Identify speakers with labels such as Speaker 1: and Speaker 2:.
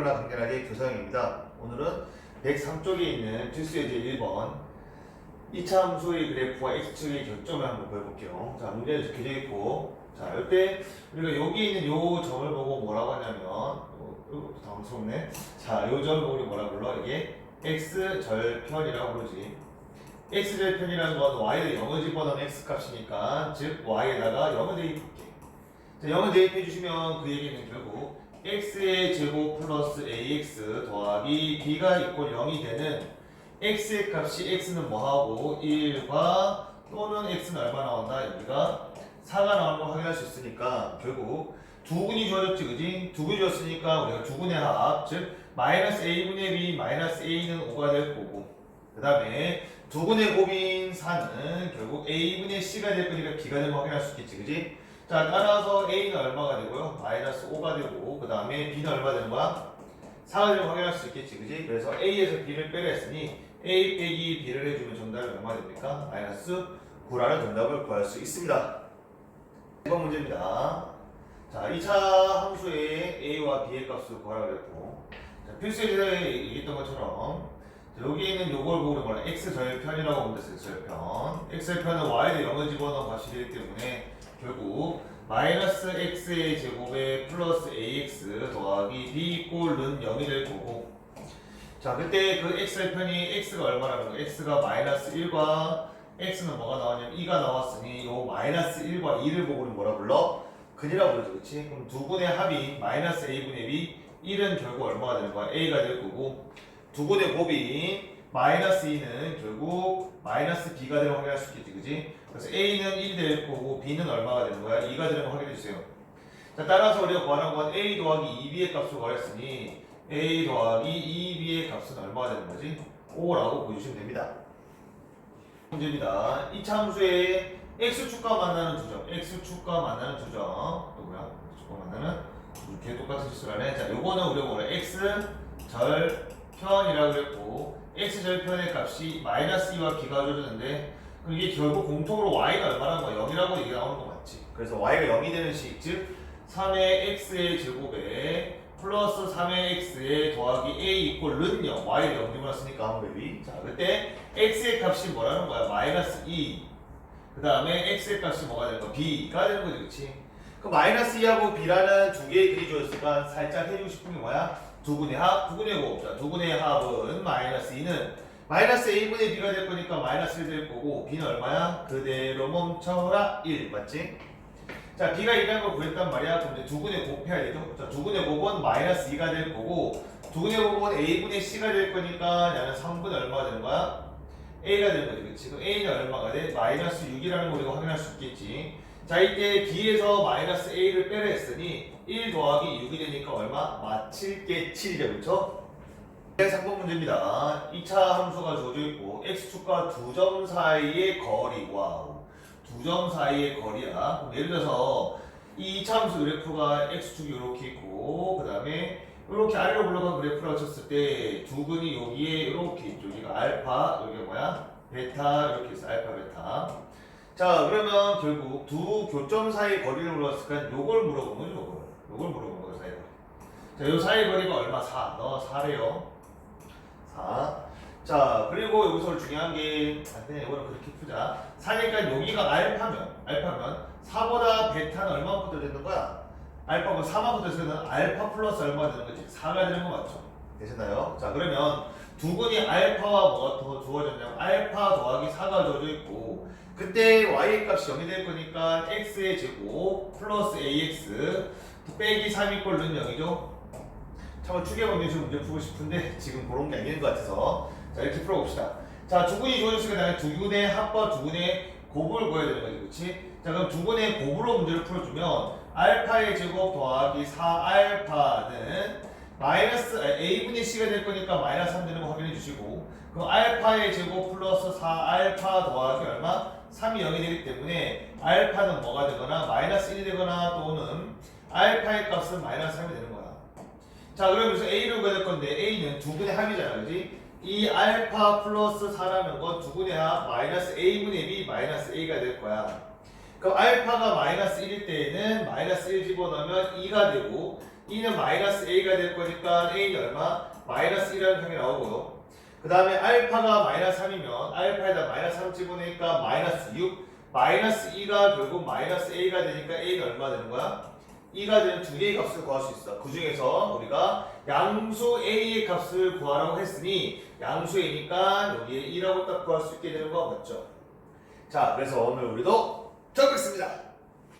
Speaker 1: 문항입니다. 오늘은 103쪽에 있는 필수 예제 1번 2차 함수의 그래프와 x축의 교점을 한번 보여볼게요. 자, 문제는 적혀져 있고 자, 이때 우리가 여기 있는 요 점을 보고 뭐라고 하냐면 요, 요 당황스럽네. 자, 요 점을 보고 뭐라 불러? 이게 x절편이라고 부르지. x절편이라는 건 y를 0을 집어넣은 x값이니까 즉 y에다가 0을 대입할게. 자, 0을 대입해 주시면 그 얘기는 결국 x의 제곱 플러스 ax 더하기 b가 이꼴 0이 되는 x의 값이 x는 뭐하고 1과 또는 x는 얼마 나온다? 여기가 4가 나오는 걸 확인할 수 있으니까 결국 두 군이 주어졌지 그지? 두 군이 주었으니까 우리가 두 군의 합, 즉 마이너스 a분의 b 마이너스 a는 5가 될 거고 그 다음에 두 군의 곱인 4는 결국 a분의 c가 될 거니까 b가 걸 확인할 수 있겠지 그지? 자 따라서 a는 얼마가 되고요? 마이너스 5가 되고 그 다음에 b는 얼마 되는 거야? 4가 되는 걸 확인할 수 있겠지 그지? 그래서 a에서 b를 빼려 했으니 a 빼기 b를 해주면 정답이 얼마 됩니까? 마이너스 9라는 정답을 구할 수 있습니다 1번 문제입니다 자 2차 함수의 a와 b의 값을 구하라 그랬고 자, 필수 예제에 얘기했던 것처럼 자, 여기 있는 요걸 보고 뭐라 x절편이라고 보면 됐어요 x절편 x절편은 y를 0을 집어넣은 되기 때문에 결국 마이너스 x의 제곱에 플러스 ax 더하기 b 꼴은 0이 될 거고 자 그때 그 x절편이 x가 얼마라는 거 x가 마이너스 1과 x는 뭐가 나왔냐면 2가 나왔으니 요 마이너스 1과 2를 보고 우리 뭐라 불러? 근이라고 그러죠 그치? 그럼 두 분의 합이 마이너스 a분의 b 1은 결국 얼마가 되는 거야? a가 될 거고 두 분의 곱이 마이너스 2는 결국 마이너스 b가 되는 걸 확인할 수 있겠지 그지? 그래서 a는 1이 될 거고 b는 얼마가 되는 거야? 2가 되는 걸 확인해 주세요 자 따라서 우리가 구하는 건 a 더하기 2b의 값을 구했으니 a 더하기 2b의 값은 얼마가 되는 거지? 5라고 보여주시면 됩니다 문제입니다. 이 참수의 x축과 만나는 두 점, x축과 만나는 두 점, 또 뭐야? x축과 만나는 이렇게 똑같은 실수를 하네. 자, 요거는 우리가 뭐래? x 절 편이라고 그랬고, x 절편의 값이 마이너스 2와 b가 줘졌는데, 그럼 이게 결국 공통으로 y가 얼마라는 거야? 0이라고 얘기 나오는 거 맞지? 그래서 y가 0이 되는 식, 즉 3의 x의 제곱에 플러스 3의 x에 더하기 a 이꼴은 0 y를 0 집어넣었으니까. 아무 맵이. 자 그때 x의 값이 뭐라는 거야? 마이너스 2 그 다음에 x의 값이 뭐가 되는 거야? b가 되는 거지 그치? 그 마이너스 2하고 b라는 두 개의 길이 주었으니까 살짝 해주고 싶은 게 뭐야 두 분의 합, 두 분의 곱. 자, 두 분의 합은 마이너스 2는 마이너스 a분의 b가 될 거니까 마이너스 1될 거고 b는 얼마야? 그대로 멈춰라 1 맞지? 자, b가 1이라는 걸 구했단 말이야. 그럼 이제 두분의 곱해야 되죠? 자, 두분의 곱은 마이너스 2가 될 거고, 두분의 곱은 a분의 c가 될 거니까, 얘는 3분의 얼마가 되는 거야? a가 되는 거지. 그치? 그럼 a는 얼마가 돼? 마이너스 6이라는 걸 우리가 확인할 수 있겠지. 자, 이때 b에서 마이너스 a를 빼려 했으니, 1 더하기 6이 되니까 얼마? 마 7개 7이죠. 그쵸? 네, 3번 문제입니다. 2차 함수가 주어져 있고, x축과 두 점 사이의 거리와 두점 사이의 거리야. 예를 들어서 이 2차 함수 그래프가 x축이 이렇게 있고 그 다음에 이렇게 아래로 올라간 그래프라고 쳤을 때 두 근이 여기에 이렇게 있죠. 여기가 알파, 여기가 뭐야? 베타 이렇게 있어. 알파, 베타. 자 그러면 결국 두 교점 사이의 거리를 물어봤으니까 요걸 물어본 거죠. 요걸. 요걸 물어본 거죠. 사이 거리. 자, 요 사이 거리가 얼마? 4. 너 4래요. 4. 자 그리고 여기서 중요한 게 아, 그냥 이거는 그렇게 푸자 4니까 여기가 알파면 알파면 4보다 베타는 더 되는 거야? 알파가 4만큼 됐으면 알파 플러스 얼마 되는 거지? 4가 되는 거 맞죠? 되셨나요? 자 그러면 두 분이 알파와 뭐가 더 주어졌냐면 알파 더하기 4가 주어져 있고 그때 y 값이 0이 될 거니까 x의 제곱 플러스 ax 빼기 3 이 꼴은 0이죠? 참고 추계방정식 문제 풀고 싶은데 지금 그런 게 아닌 것 같아서 자 이렇게 풀어봅시다 자 두근이 주어졌으니까 나는 두근의 합과 두근의 곱을 구해야 되는 거지 그치? 자 그럼 두근의 곱으로 문제를 풀어주면 알파의 제곱 더하기 4알파는 마이너스 아, a분의 c가 될 거니까 마이너스 3 되는 거 확인해 주시고 그럼 알파의 제곱 플러스 4 알파 더하기 얼마? 3이 0이 되기 때문에 알파는 뭐가 되거나 마이너스 1이 되거나 또는 알파의 값은 마이너스 3이 되는 거야 자 그럼 여기서 a를 구해야 될 건데 a는 두 분의 합이잖아 그지? 이 알파 플러스 4라는 건 두 분의 합 마이너스 a분의 b 마이너스 a가 될 거야 그럼 알파가 마이너스 1일 때에는 마이너스 1 집어넣으면 2가 되고 e는 마이너스 a가 될 거니까 a는 얼마? 마이너스 1이라는 항이 나오고요. 그 다음에 알파가 마이너스 3이면 알파에다 마이너스 3 집어넣으니까 마이너스 6 마이너스 2가 결국 마이너스 a가 되니까 a는 얼마 되는 거야? 2가 되는 두 개의 값을 구할 수 있어. 그 중에서 우리가 양수 a의 값을 구하라고 했으니 양수 a니까 여기에 2라고 딱 구할 수 있게 되는 거 맞죠? 자, 그래서 오늘 우리도 적겠습니다.